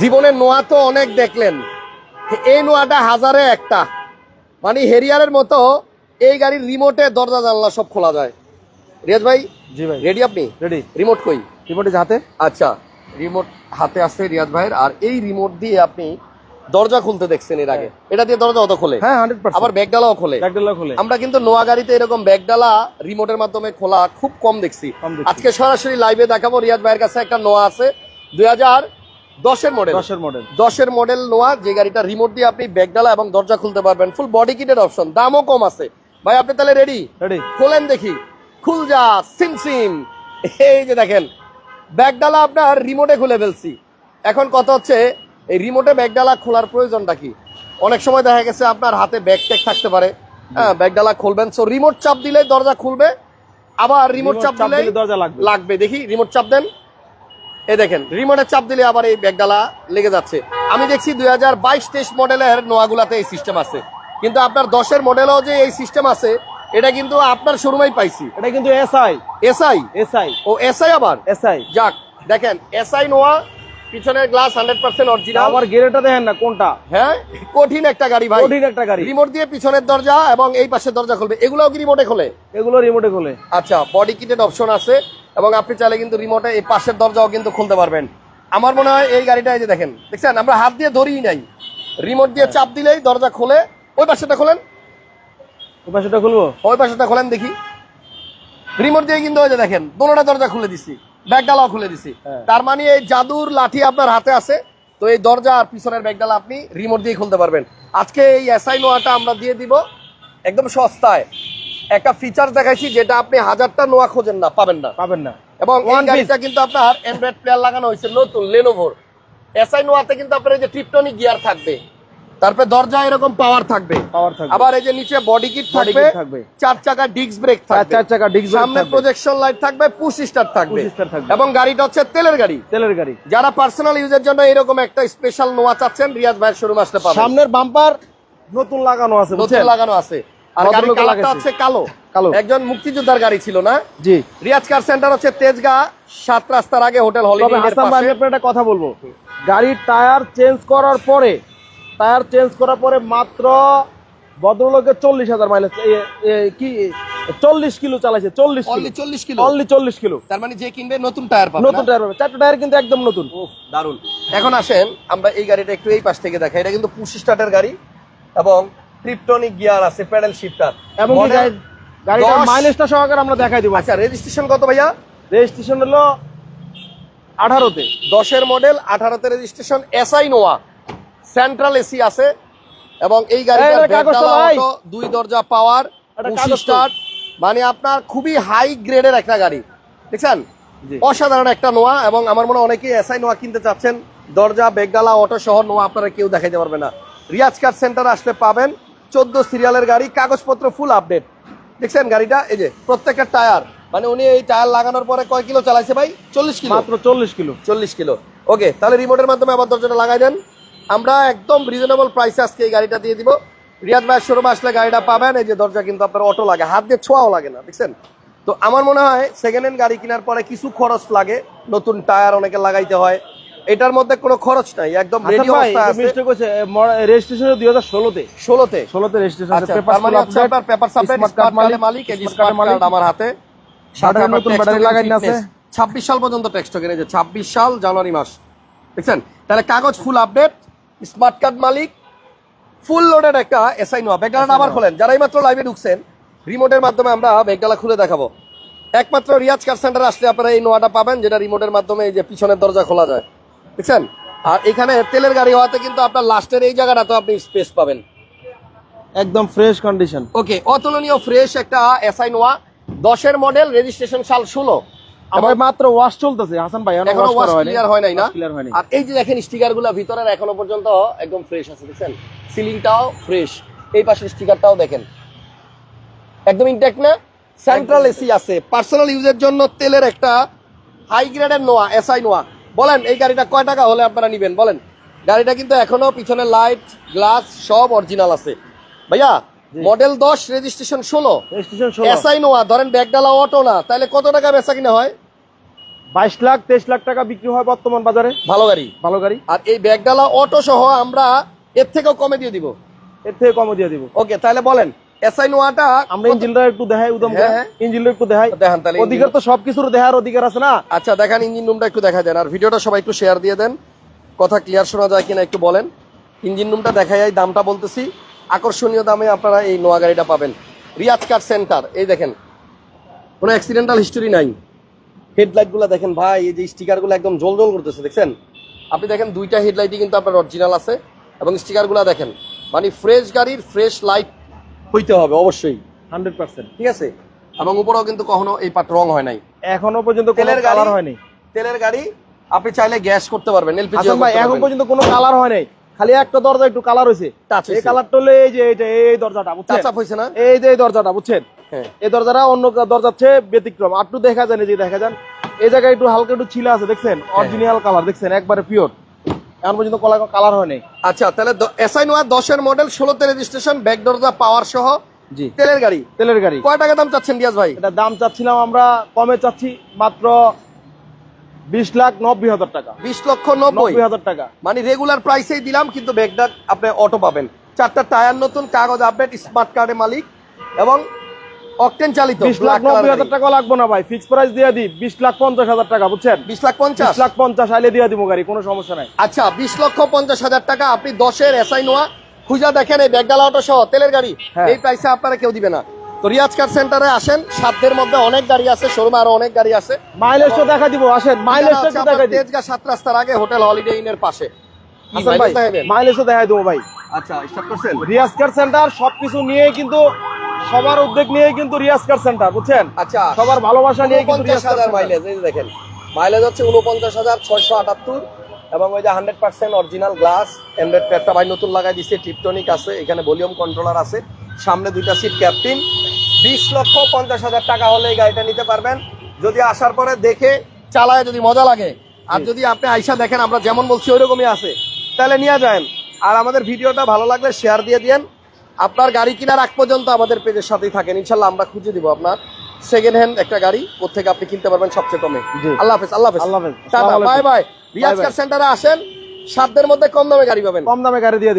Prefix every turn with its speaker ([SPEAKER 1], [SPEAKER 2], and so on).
[SPEAKER 1] জীবনের নোয়া তো অনেক দেখলেন। এই নোয়াটা হাজারে একটা। মানে হেরিয়ারের মতো এই গাড়ির রিমোটে দরজা জানলা সব খোলা যায়। রিয়াজ ভাই
[SPEAKER 2] জি ভাই।
[SPEAKER 1] রেডি আপনি?
[SPEAKER 2] রেডি
[SPEAKER 1] রিমোট কই?
[SPEAKER 2] রিমোটে হাতে
[SPEAKER 1] আচ্ছা রিমোট হাতে আছে রিয়াজ ভাইয়ের। আর এই রিমোট দিয়ে আপনি দরজা খুলতে দেখছেন এর আগে। এটা দিয়ে দরজা অত খোলে?
[SPEAKER 2] হ্যাঁ
[SPEAKER 1] আবার ব্যাগডালাও খোলে?
[SPEAKER 2] ব্যাকডেলা খোলে।
[SPEAKER 1] আমরা কিন্তু নোয়া গাড়িতে এরকম ব্যাগডালা রিমোটের মাধ্যমে খোলা খুব কম দেখছি।
[SPEAKER 2] কম দেখছি।
[SPEAKER 1] আজকে সরাসরি লাইভে দেখাবো রিয়াজ ভাইয়ের কাছে একটা নোয়া আছে। দুই হাজার দশের মডেল
[SPEAKER 2] দশের মডেল
[SPEAKER 1] দশের মডেল নোয়া যে গাড়িটা রিমোট দিয়ে আপনি ব্যাগডালা এবং দরজা খুলতে পারবেন। ফুল বডি কিটের অপশন দামও কম আছে। ভাই আপনি তাহলে রেডি
[SPEAKER 2] রেডি
[SPEAKER 1] খোলেন দেখি। খুল যা সিম সিম। এই যে দেখেন ব্যাগডালা আপনার রিমোটে খুলে ফেলছি। এখন কথা হচ্ছে এই রিমোটে ব্যাগডালা খোলার প্রয়োজনটা কি? অনেক সময় দেখা গেছে আপনার হাতে ব্যাগ ট্যাগ থাকতে পারে। হ্যাঁ ব্যাগডালা খুলবেন। সো রিমোট চাপ দিলে দরজা খুলবে। আবার রিমোট চাপ দিলে
[SPEAKER 2] দরজা লাগবে।
[SPEAKER 1] লাগবে। দেখি রিমোট চাপ দেন। এই দেখেন রিমোটে চাপ দিলে আবার এই ব্যাগডালা লেগে যাচ্ছে। আমি দেখছি দুই হাজার বাইশ তেইশ মডেলের নোয়াগুলাতে এই সিস্টেম আছে। কিন্তু আপনার দশের মডেলও যে এই সিস্টেম আছে এটা কিন্তু আপনার শোরুমেই পাইছি।
[SPEAKER 2] এটা কিন্তু S I
[SPEAKER 1] S I
[SPEAKER 2] S I
[SPEAKER 1] O SI আবার?
[SPEAKER 2] এসআই
[SPEAKER 1] যাক দেখেন এসআই নোয়া পিছনের গ্লাস হান্ড্রেড পার্সেন্ট অরিজিনাল
[SPEAKER 2] আবার গেরেটা দেখেন না কোনটা?
[SPEAKER 1] হ্যাঁ কঠিন একটা গাড়ি ভাই।
[SPEAKER 2] কঠিন একটা গাড়ি।
[SPEAKER 1] রিমোট দিয়ে পিছনের দরজা এবং এই পাশের দরজা খুলবে। এগুলোও কি রিমোটে খোলে?
[SPEAKER 2] এগুলো রিমোটে খুলে।
[SPEAKER 1] আচ্ছা বডি কিটেড অপশন আছে। এবং আপনি চাইলে কিন্তু রিমোটে এই পাশের দরজাও কিন্তু খুলতে পারবেন। আমার মনে হয় এই গাড়িটা এই যে দেখেন দেখছেন? আমরা হাত দিয়ে ধরিই নাই। রিমোট দিয়ে চাপ দিলেই দরজা খোলে। ওই পাশেটা খোলেন।
[SPEAKER 2] ওই পাশেটা খুলবো?
[SPEAKER 1] ওই পাশেটা খোলেন দেখি। রিমোট দিয়ে কিন্তু ওই যে দেখেন দোনোটা দরজা খুলে দিছি। ব্যাগডালাও খুলে দিছি।
[SPEAKER 2] হ্যাঁ।
[SPEAKER 1] তার মানে এই জাদুর লাঠি আপনার হাতে আছে। তো এই দরজা আর পিছনের ব্যাগডালা আপনি রিমোট দিয়ে খুলতে পারবেন। আজকে এই এসআই নোয়াটা আমরা দিয়ে দিব একদম সস্তায়। একটা ফিচার দেখাইছি যেটা আপনি হাজারটা নোয়া খোঁজেন না পাবেন না।
[SPEAKER 2] পাবেন না।
[SPEAKER 1] এবং এই গাড়িটা কিন্তু আপনার অ্যান্ড্রয়েড প্লেয়ার লাগানো হয়েছে নতুন লেনোভোর এসআই নোয়াতে কিন্তু আপনার এই যে ট্রিপটনিক গিয়ার থাকবে তারপরে দরজা এরকম পাওয়ার থাকবে।
[SPEAKER 2] পাওয়ার থাকবে।
[SPEAKER 1] আবার এই যে নিচে বডি কিট থাকবে চার চাকা ডিস্ক ব্রেক
[SPEAKER 2] চার
[SPEAKER 1] থাকবে।
[SPEAKER 2] চার চাকা ডিস্ক
[SPEAKER 1] সামনে প্রজেকশন লাইট থাকবে পুশ স্টার থাকবে। এবং গাড়িটা হচ্ছে তেলের গাড়ি।
[SPEAKER 2] তেলের গাড়ি।
[SPEAKER 1] যারা পার্সোনাল ইউজের জন্য এরকম একটা স্পেশাল নোয়া চাচ্ছেন রিয়াজ ভাইয়ের শোরুম আসতে পারবেন।
[SPEAKER 2] সামনের বাম্পার নতুন লাগানো আছে
[SPEAKER 1] নতুন লাগানো আছে। আর গাড়ির কালারটা হচ্ছে কালো।
[SPEAKER 2] কালো।
[SPEAKER 1] একজন মুক্তিযোদ্ধার গাড়ি ছিল না?
[SPEAKER 2] জি।
[SPEAKER 1] রিয়াজ কার সেন্টার হচ্ছে তেজগাঁ সাত রাস্তার আগে হোটেল হলিডে
[SPEAKER 2] হাসান ভাই আমি আপনার একটা কথা বলব। গাড়ির টায়ার চেঞ্জ করার পরে টায়ার চেঞ্জ করার পরে মাত্র ভদ্রলোকের চল্লিশ হাজার মাইলেজ কি চল্লিশ কিলো চালাইছে চল্লিশ কিলো।
[SPEAKER 1] চল্লিশ কিলো?
[SPEAKER 2] অনলি চল্লিশ কিলো।
[SPEAKER 1] তার মানে যে কিনবে নতুন টায়ার পাবে
[SPEAKER 2] নতুন টায়ার পাবে। চারটা টায়ার কিন্তু একদম নতুন।
[SPEAKER 1] দারুণ এখন আসেন আমরা এই গাড়িটা একটু এই পাশ থেকে দেখাই। এটা কিন্তু পুশ স্টার্টের গাড়ি এবং ট্রিপটনিক গিয়ার আছে প্যাডেল শিফটার
[SPEAKER 2] এবং গাড়িটার মাইলেজটা সহকারে আমরা দেখাই দিব।
[SPEAKER 1] আচ্ছা রেজিস্ট্রেশন কত ভাইয়া?
[SPEAKER 2] রেজিস্ট্রেশন হলো আঠারোতে।
[SPEAKER 1] দশের মডেল আঠারোতে registration S I Noah central AC আছে এবং এই গাড়িটার দুই দরজা পাওয়ার স্টার্ট মানে আপনার খুবই হাই গ্রেডের একটা গাড়ি। দেখছেন। অসাধারণ একটা নোয়া এবং আমার মনে হয় অনেকেই এসআই নোয়া কিনতে চাচ্ছেন। দরজা বেগডালা অটো সহ নোয়া আপনারা কেউ দেখাইতে পারবে না। রিয়াজ কার সেন্টার আসলে পাবেন। চোদ্দ সিরিয়ালের গাড়ি কাগজপত্র ফুল আপডেট দেখছেন গাড়িটা? এই যে প্রত্যেকটা টায়ার। মানে উনি এই টায়ার লাগানোর পরে কয় কিলো চালাইছে ভাই? চল্লিশ কিলো।
[SPEAKER 2] মাত্র চল্লিশ কিলো।
[SPEAKER 1] চল্লিশ কিলো। ওকে তাহলে রিমোটের মাধ্যমে আবার দরজাটা লাগাই দেন। আমরা একদম রিজনেবল প্রাইসে আজকে এই গাড়িটা দিয়ে দিব। রিয়াদ ভাইয়ের শোরুম আসলে গাড়িটা পাবেন। এই যে দরজা কিন্তু আপনার অটো লাগে। হাত দিয়ে ছোঁয়াও লাগে না দেখছেন? তো আমার মনে হয় সেকেন্ড হ্যান্ড গাড়ি কেনার পরে কিছু খরচ লাগে। নতুন টায়ার অনেকে লাগাইতে হয়। এটার মধ্যে কোনো খরচ নাই একদম রেডি অবস্থা আছে।
[SPEAKER 2] মিস্টেক হয়েছে রেজিস্ট্রেশন দুই হাজার ষোলোতে।
[SPEAKER 1] ষোলোতে।
[SPEAKER 2] ষোলোতে রেজিস্ট্রেশন
[SPEAKER 1] আচ্ছা তার মানে হচ্ছে আপনার পেপার স্মার্ট কার্ডের মালিক এই স্মার্ট কার্ড আমার হাতে। সাথে
[SPEAKER 2] নতুন ব্যাটারি
[SPEAKER 1] এবং
[SPEAKER 2] লাগাইন আছে।
[SPEAKER 1] 26 সাল পর্যন্ত টেক্সট কিনে যে 26 সাল জানুয়ারি মাস। দেখছেন? তাহলে কাগজ ফুল আপডেট স্মার্ট কার্ড মালিক ফুল লোডেড একটা এসআই নোয়া ব্যাগডালাটা আবার খোলেন। যারা এই মাত্র লাইভে ঢুকছেন রিমোটের মাধ্যমে আমরা ব্যাগডালা খুলে দেখাবো। একমাত্র রিয়াজ কার সেন্টার আসলে আপনারা এই নোয়াটা পাবেন যেটা রিমোটের মাধ্যমে এই যে পিছনের দরজা খোলা যায়। দেখছেন? আর এখানে তেলের গাড়ি হওয়াতে কিন্তু আপনার লাস্টের এই জায়গাটা তো আপনি স্পেস পাবেন।
[SPEAKER 2] একদম ফ্রেশ কন্ডিশন
[SPEAKER 1] ওকে অতুলনীয় ফ্রেশ একটা এসআই নোয়া দশের মডেল রেজিস্ট্রেশন সাল ষোলো।
[SPEAKER 2] আমার মাত্র ওয়াশ চলতেছে হাসান ভাই
[SPEAKER 1] এখনও
[SPEAKER 2] ওয়াশ
[SPEAKER 1] ক্লিয়ার হয় নাই না। আর এই যে দেখেন স্টিকারগুলা ভিতরের এখনও পর্যন্ত একদম ফ্রেশ আছে দেখছেন? সিলিংটাও ফ্রেশ এই পাশের স্টিকারটাও দেখেন। একদম ইনটেক্ট না? সেন্ট্রাল এসি আছে। পার্সোনাল ইউজের জন্য তেলের একটা হাই গ্রেডের নোয়া এসআই নোয়া বলেন এই গাড়িটা কয় টাকা হলে আপনারা নিবেন? বলেন। গাড়িটা কিন্তু এখনও পিছনে লাইট গ্লাস সব অরিজিনাল আছে। ভাইয়া মডেল দশ রেজিস্ট্রেশন ষোলো। এসআই নোয়া ধরেন ব্যাগডালা অটো না তাহলে কত টাকা বেচা কিনা হয়?
[SPEAKER 2] বাইশ লাখ তেইশ লাখ টাকা বিক্রি হয় বর্তমান বাজারে।
[SPEAKER 1] ভালো গাড়ি।
[SPEAKER 2] ভালো গাড়ি।
[SPEAKER 1] আর এই ব্যাগডালা অটো সহ আমরা এর থেকেও কমে দিয়ে দিব।
[SPEAKER 2] এর থেকে কমে দিয়ে দিব।
[SPEAKER 1] ওকে তাহলে বলেন। এসআই নোয়াটা
[SPEAKER 2] আমরা ইঞ্জিনটা একটু দেখাই উদম
[SPEAKER 1] হ্যাঁ, হ্যাঁ।
[SPEAKER 2] ইঞ্জিনটা একটু দেখাই।
[SPEAKER 1] দেখান তাহলে
[SPEAKER 2] অধিকার তো সবকিছুর দেখার অধিকার আছে না?
[SPEAKER 1] আচ্ছা দেখান ইঞ্জিন রুমটা একটু দেখা দেন আর ভিডিওটা সবাই একটু শেয়ার দিয়ে দেন। কথা ক্লিয়ার শোনা যায় কিনা একটু বলেন। ইঞ্জিন রুমটা দামটা বলতেছি। আকর্ষণীয় দামে আপনারা এই নোয়া গাড়িটা পাবেন। রিয়াজ কার সেন্টার এই দেখেন কোনো অ্যাক্সিডেন্টাল হিস্টোরি নাই। হেডলাইটগুলো দেখেন ভাই এই যে স্টিকারগুলো একদম জল জল করতেছে দেখছেন? আপনি দেখেন দুইটা হেডলাইটই কিন্তু আপনার অরিজিনাল আছে। এবং স্টিকার স্টিকারগুলো দেখেন মানে ফ্রেশ গাড়ির ফ্রেশ লাইট হইতে হবে অবশ্যই।
[SPEAKER 2] Hundred percent.
[SPEAKER 1] ঠিক আছে? এবং উপরেও কিন্তু কখনো এই পাট রং হয় নাই।
[SPEAKER 2] এখনও পর্যন্ত
[SPEAKER 1] তেলের
[SPEAKER 2] কালার হয়নি।
[SPEAKER 1] তেলের গাড়ি আপনি চাইলে গ্যাস করতে পারবেন এলপিজি
[SPEAKER 2] ভাই এখন পর্যন্ত কোনো কালার হয় নাই। খালি একটা দরজা একটু কালার হয়েছে এই
[SPEAKER 1] হয়েছে।
[SPEAKER 2] কালারটা হলো এই যে এইটা এই দরজাটা বুঝছেন?
[SPEAKER 1] টাচ আপ হয়েছে না?
[SPEAKER 2] এই যে এই দরজাটা বুঝছেন?
[SPEAKER 1] হ্যাঁ।
[SPEAKER 2] এই দরজাটা অন্য দরজার চেয়ে ব্যতিক্রম। আর একটু দেখা যায় যে দেখা যান। এই জায়গায় একটু হালকা একটু ছিলা আছে দেখছেন? অরিজিনাল কালার দেখছেন? একবারে পিওর এখন পর্যন্ত কালার হয় নাই
[SPEAKER 1] আচ্ছা তাহলে দশের মডেল ষোলোতে রেজিস্ট্রেশন ব্যাক দরজা পাওয়ার সহ
[SPEAKER 2] জি।
[SPEAKER 1] তেলের গাড়ি।
[SPEAKER 2] তেলের গাড়ি।
[SPEAKER 1] কয় টাকা দাম চাচ্ছেন রিয়াজ ভাই?
[SPEAKER 2] এটা দাম চাচ্ছিলাম আমরা কমে চাচ্ছি মাত্র বিশ লাখ নব্বই হাজার টাকা।
[SPEAKER 1] বিশ লক্ষ নব্বই।
[SPEAKER 2] হাজার টাকা।
[SPEAKER 1] মানে রেগুলার প্রাইসেই দিলাম কিন্তু ব্যাগটা আপনি অটো পাবেন। চারটা টায়ার নতুন কাগজ আপডেট স্মার্ট কার্ডের মালিক এবং অকটেন চালিত
[SPEAKER 2] বিশ লাখ নব্বই হাজার টাকা লাগবে না ভাই ফিক্স প্রাইস দিয়ে দিই বিশ লাখ পঞ্চাশ হাজার টাকা বুঝছেন?
[SPEAKER 1] বিশ লাখ পঞ্চাশ?
[SPEAKER 2] বিশ লাখ পঞ্চাশ আইলে দিয়ে দিব গাড়ি কোনো সমস্যা নাই।
[SPEAKER 1] আচ্ছা বিশ লক্ষ পঞ্চাশ হাজার টাকা আপনি দশের এসআই নোয়া। খুঁজা দেখেন এই ব্যাগডালা অটো সহ তেলের গাড়ি।
[SPEAKER 2] হ্যাঁ।
[SPEAKER 1] এই প্রাইসে আপনারা কেউ দিবে না। তো রিয়াজ কার সেন্টারে আসেন সাধ্যের মধ্যে অনেক গাড়ি আছে শোরুমে আরও অনেক গাড়ি আছে।
[SPEAKER 2] মাইলেজটা দেখা দিব আসেন মাইলেজটা দেখা দিব
[SPEAKER 1] তেজগা সাত রাস্তার আগে হোটেল হলিডে ইনের পাশে?
[SPEAKER 2] মাইলেজটা দেখাই দেবো ভাই।
[SPEAKER 1] আচ্ছা স্টার্ট করছেন?
[SPEAKER 2] রিয়াজ কার সেন্টার সবকিছু নিয়ে কিন্তু সবার উদ্যোগ নিয়ে কিন্তু রিয়াজ কার সেন্টার বুঝছেন?
[SPEAKER 1] আচ্ছা
[SPEAKER 2] সবার ভালোবাসা নিয়ে কিন্তু রিয়াজ কার
[SPEAKER 1] হাজার মাইলেজ এই যে দেখেন। মাইলেজ হচ্ছে উনপঞ্চাশ হাজার ছয়শো আটাত্তর এবং ওই যে hundred percent original glass android প্যাডটা ভাই নতুন লাগাই দিচ্ছে টিপটনিক আছে এখানে ভলিউম কন্ট্রোলার আছে সামনে দুইটা সিট ক্যাপ্টেন বিশ লক্ষ পঞ্চাশ হাজার টাকা হলে এই গাড়িটা নিতে পারবেন। যদি আসার পরে দেখে চালায় যদি মজা লাগে আর যদি আপনি আইসা দেখেন আমরা যেমন বলছি ওইরকমই আছে তাহলে নিয়ে যান। আর আমাদের ভিডিওটা ভালো লাগলে শেয়ার দিয়ে দিয়েন। আপনার গাড়ি কেনার আগ পর্যন্ত আমাদের পেজের সাথেই থাকেন ইনশাল্লাহ আমরা খুঁজে দিব আপনার সেকেন্ড হ্যান্ড একটা গাড়ি কোথেকে আপনি কিনতে পারবেন সবচেয়ে কমে। আল্লাহ হাফেজ আল্লাহ হাফেজ
[SPEAKER 2] আল্লাহ হাফেজ।
[SPEAKER 1] বাই। বাই রিয়াজ. কার সেন্টারে আসেন সাতদের মধ্যে কম দামে গাড়ি পাবেন
[SPEAKER 2] কম দামে গাড়ি দিয়ে